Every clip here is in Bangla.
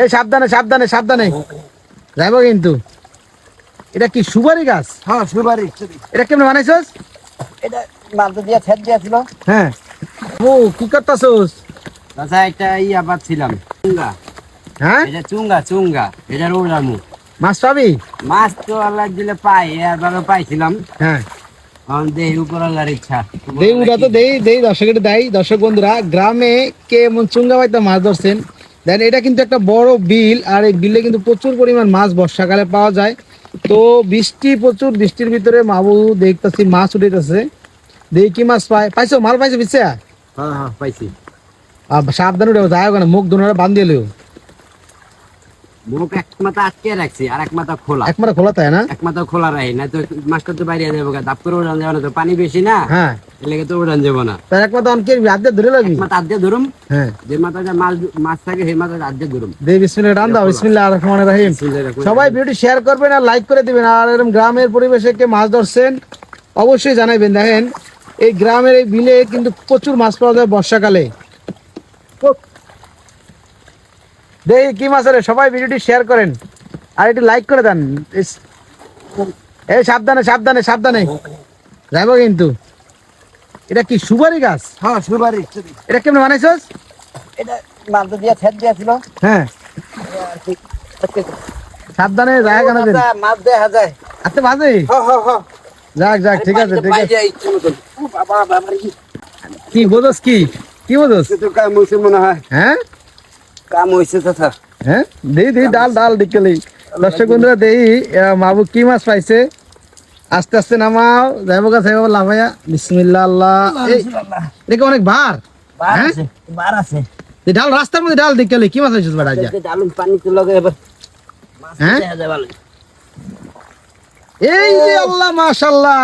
এই সাবধানে সাবধানে সাবধানে। যাইব কিন্তু। এটা কি সুপারি গাছ? হ্যাঁ সুপারি। এটা কেমন বানাইছস? এটা মালটা দিয়া ছেদ দিয়েছিল। হ্যাঁ। ও কি করতাছস? আচ্ছা একটা ইয়া চুঙ্গা। হ্যাঁ? এটা চুঙ্গা চুঙ্গা। এটা রোড়ামু মাছ পাবি? মাছ তো আল্লাহ দিলে পাই এবারও পাইছিলাম। হ্যাঁ। দেই উড়া তো দেই দেই দর্শকের দেয় দর্শক বন্ধুরা গ্রামে কে এমন চুঙ্গা বাইতে মাছ ধরছেন দেন এটা কিন্তু একটা বড় বিল আর এই বিলে কিন্তু প্রচুর পরিমাণ মাছ বর্ষাকালে পাওয়া যায়। তো বৃষ্টি প্রচুর বৃষ্টির ভিতরে মাবু দেখতেছি মাছ উঠেতেছে দেই কি মাছ পায় পাইছো? মাল পাইছো বিছে হ্যাঁ হ্যাঁ পাইছি। সাবধান উঠে যায় ওখানে মুখ দুনারে বান্ধিয়ে লিও মুখ এক মাথা আটকে রাখছি আর এক মাথা খোলা। খোলা তাই না? এক মাথা খোলা রাখি না তো মাছটা তো বাইরে যাব দাপ করে যাব না তো পানি বেশি না? হ্যাঁ। এর তো উড়ান যাব না। তার একমাত্র অনকে হাত দিয়ে ধরে লাগবি? মাথা আদ্যে ধরুম। হ্যাঁ। যে মাছ মাছ থাকে সেই মাথাটা আদ্যে ধরুম। দে বিসমিল্লাহ রান দাও বিসমিল্লাহ রহমানির রহিম। সবাই ভিডিওটি শেয়ার করবেন আর লাইক করে দিবেন। আর এরকম গ্রামের পরিবেশে কে মাছ ধরছেন অবশ্যই জানাবেন দেখেন এই গ্রামের এই বিলে কিন্তু প্রচুর মাছ পাওয়া যায় বর্ষাকালে। দেখি কি মাছ রে সবাই ভিডিওটি শেয়ার করেন। আর একটু লাইক করে দেন। এই সাবধানে সাবধানে সাবধানে। যাব কিন্তু। এটা কি সুপারি গাছ? হ্যাঁ সুপারি। এটা কেমন বানাইছস? এটা দিয়া ছেদ দিয়েছিল। হ্যাঁ। সাবধানে জায়গা না দেন। মাছ দেখা যায়। আচ্ছা বাজে? হ্যাঁ হ্যাঁ হ্যাঁ। যাক যাক ঠিক আছে ঠিক আছে। কি কি বোঝস কি? কি বোঝস? তো কাম হয়েছে মনে হয়। হ্যাঁ? কাম হয়েছে তথা হ্যাঁ? দেই দেই ডাল ডাল দিকেলি দর্শক বন্ধুরা দেই মাহবুব কি মাছ পাইছে? আস্তে আস্তে নামাও যাইব গা যাইব লাভাইয়া বিসমিল্লাহ আল্লাহ। এই, অনেক ভার বার হ্যাঁ? আছে ডাল রাস্তার মধ্যে ডাল দিকেলি কি মাছ বেড়া পানি তো লগে এবার হ্যাঁ? দেখা যায় ভালো এই যে আল্লাহ মাশাআল্লাহ।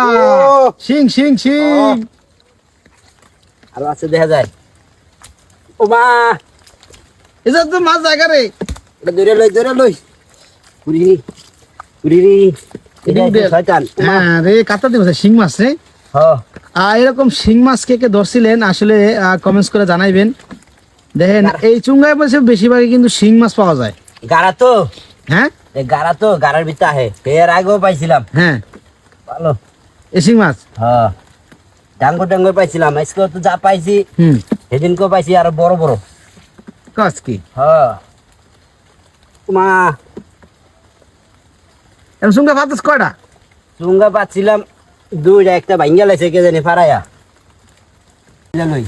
সিং সিং সিং আর আছে দেখা যায়। ও মা। এটা তো মাছ জায়গা রে। এটা ধরে লই ধরে লই। পুরি পুরি রে হ্যাঁ রে শিং মাছ রে। এরকম শিং মাছ কে কে ধরছিলেন আসলে কমেন্টস করে জানাইবেন। দেখেন এই চুঙ্গায় বলছে বেশিরভাগই কিন্তু শিং মাছ পাওয়া যায়। গাড়া তো। হ্যাঁ? গাড়া তো গাড়ার ভিতরে আহে। এর আগেও পাইছিলাম। হ্যাঁ। ভালো। এই শিং মাছ? হ্যাঁ ডাঙ্গর ডাঙ্গর পাইছিলাম। আজকে তো যা পাইছি হুম। সেদিনকেও পাইছি আরও বড় বড়। কাজ কি? হ্যাঁ মা এরকম চুঙ্গা পাতাস কয়টা? চুঙ্গা পাচ্ছিলাম দুইটা একটা ভাঙ্গা লাইছে কে জানি ফারাইয়া লই।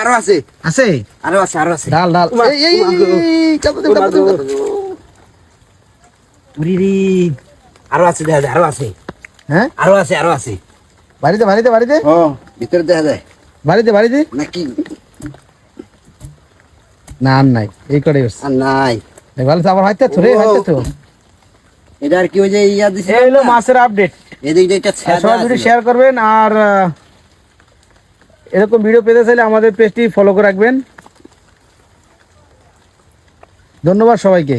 আরও আছে। আছে? আরও আছে আরও আছে। ডাল ডাল। আরও আছে দেখা যায় আরও আছে। হ্যাঁ? আরও আছে আরও আছে। বাড়িতে বাড়িতে বাড়িতে? ও ভিতরে দেখা যায়। বাড়িতে বাড়িতে? নাকি? না আর নাই। এই করে আর নাই। ভালো আবার হাইতে তো রে হাইতে তো। এটা আর কি ওই যে ইয়া দিছে এই হলো মাছের আপডেট এদিকে এটা সবাই। ভিডিও শেয়ার করবেন আর এরকম ভিডিও পেতে চাইলে আমাদের পেজটি ফলো করে রাখবেন। ধন্যবাদ সবাইকে।